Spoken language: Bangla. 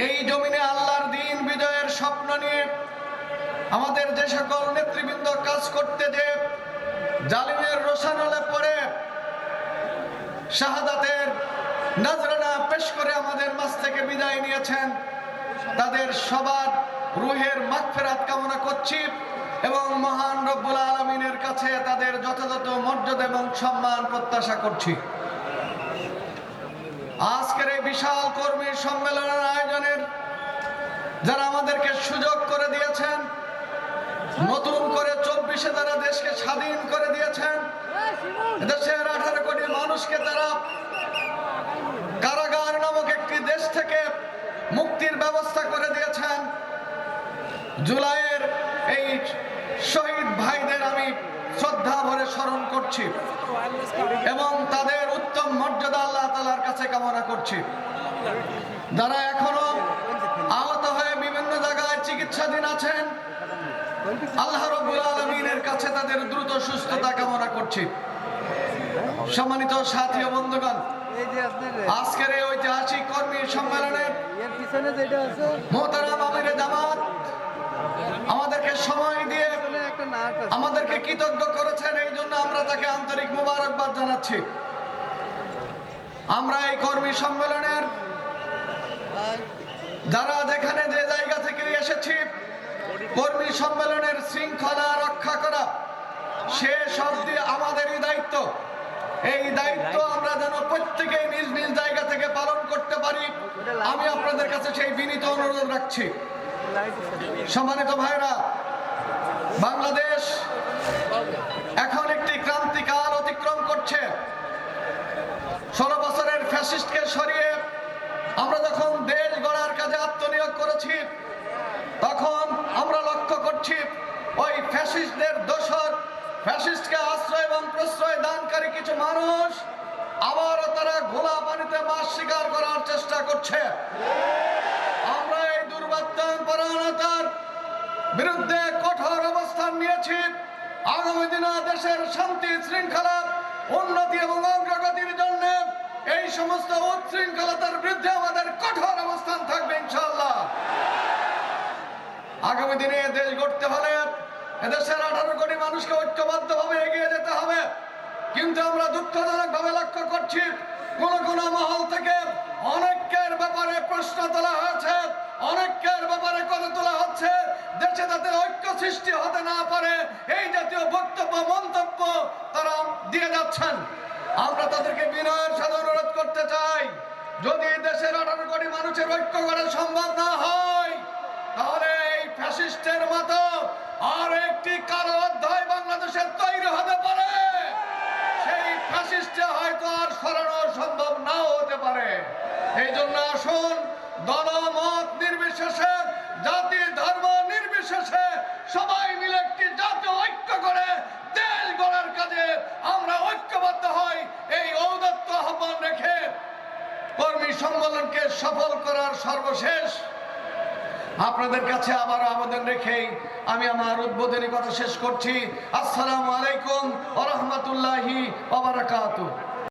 এই জমিনে আল্লাহর দিন, বিজয়ের স্বপ্ন নিয়ে আমাদের যে সকল নেতৃবৃন্দ কাজ করতে যে জালিমের রোশানলে পড়ে, শাহাদাতের নজরানা পেশ করে আমাদের মাঝ থেকে বিদায় নিয়েছেন। তাদের সবার রুহের মাগফেরাত কামনা করছি এবং মহান রব্বুল আলমিনের কাছে তাদের যথাযথ মর্যাদা এবং সম্মান প্রত্যাশা করছি। আজকের এই বিশাল কর্মী সম্মেলনের আয়োজনের যারা আমাদেরকে সুযোগ করে দিয়েছেন, নতুন করে চব্বিশে তারা দেশকে স্বাধীন করে দিয়েছেন দেশের আঠারো কোটি মানুষকে তারা কারাগার নামক একটি দেশ থেকে মুক্তির ব্যবস্থা করে দিয়েছেন। জুলাইয়ের এই শহীদ ভাইদের আমি শ্রদ্ধা ভরে স্মরণ করছি এবং তাদের উত্তম মর্যাদা আল্লাহ তালার কাছে কামনা করছি। যারা এখনও আহত হয়ে বিভিন্ন জায়গায় চিকিৎসাধীন আছেন, আল্লাহ রবুল আলমিনের কাছে তাদের দ্রুত সুস্থতা কামনা করছি। সম্মানিত সাথী ও বন্ধুগণ, আজকের এই ঐতিহাসিক কর্মী সম্মেলনে মোহতারাম আমিরে জামাত আমাদেরকে সময় দিয়ে আমাদেরকে কৃতজ্ঞ করেছেন, এই জন্য আমরা তাকে আন্তরিক মোবারকবাদ জানাচ্ছি। আমরা এই কর্মী সম্মেলনের যারা যেখানে যে জায়গা থেকে এসেছি, কর্মী সম্মেলনের শৃঙ্খলা রক্ষা করা, শেষ অবধি আমাদেরই দায়িত্ব। এই দায়িত্ব আমরা যেন প্রত্যেকেই নিজ নিজ জায়গা থেকে পালন করতে পারি, আমি আপনাদের কাছে সেই বিনীত অনুরোধ রাখছি। সম্মানিত ভাইরা, বাংলাদেশ এখন একটি ক্রান্তিকাল অতিক্রম করছে। ষোলো বছরের ফ্যাসিস্টকে সরিয়ে আমরা যখন দেশ গড়ার কাজে আত্মনিয়োগ করেছি, তখন আমরা লক্ষ্য করছি ওই ফ্যাসিস্টদের দোষর, ফ্যাসিস্টকে আশ্রয় এবং প্রশ্রয় দানকারী কিছু মানুষ আবারও তারা ঘোলা পানিতে মাছ শিকার করার চেষ্টা করছে। আমরা এই পরায়ণতার বিরুদ্ধে কঠোর অবস্থান নিয়েছি। আগামী দিনে দেশের শান্তি, শৃঙ্খলা, উন্নতি এবং সমস্ত উচ্ছৃঙ্খলতার বিরুদ্ধে আমাদের কঠোর অবস্থান থাকবে, ইনশাআল্লাহ। আগামী দিনে দেশ গড়তে হলে এদেশের আঠারো কোটি মানুষকে ঐক্যবদ্ধভাবে এগিয়ে যেতে হবে। কিন্তু আমরা দুঃখজনক ভাবে লক্ষ্য করছি, কোন কোন মহল থেকে অনেকের ব্যাপারে প্রশ্ন তোলা হয়েছে অনেকের ব্যাপারে কথা তোলা হচ্ছে। দেশে যাতে ঐক্য সৃষ্টি হতে না পারে, এই জাতীয় বক্তব্য, মন্তব্য তারা দিয়ে যাচ্ছেন। আমরা তাদেরকে বিনয়ের সাথে অনুরোধ করতে চাই। যদি দেশের আঠারো কোটি মানুষের ঐক্য করা সম্ভব না হয়, তাহলে এই ফ্যাসিস্টের মতো আর একটি কারও অধ্যায় বাংলাদেশের তৈরি হতে পারে। সেই ফ্যাসিস্টে হয়তো আর সরানো সম্ভব নাও হতে পারে। এই জন্য আসুন, দলমত নির্বিশেষে, জাতি ধর্ম নির্বিশেষে সবাই মিলে একটি জাতীয় ঐক্য করে দেশ গড়ার কাজে আমরা ঐক্যবদ্ধ হই এই ঔদত্ত আহ্বান রেখে কর্মী সম্মেলনকে সফল করার সর্বশেষ। আপনাদের কাছে আবার আবেদন রেখেই আমি আমার উদ্বোধনী কথা শেষ করছি। আসসালামু আলাইকুম ওবারাকাতুহ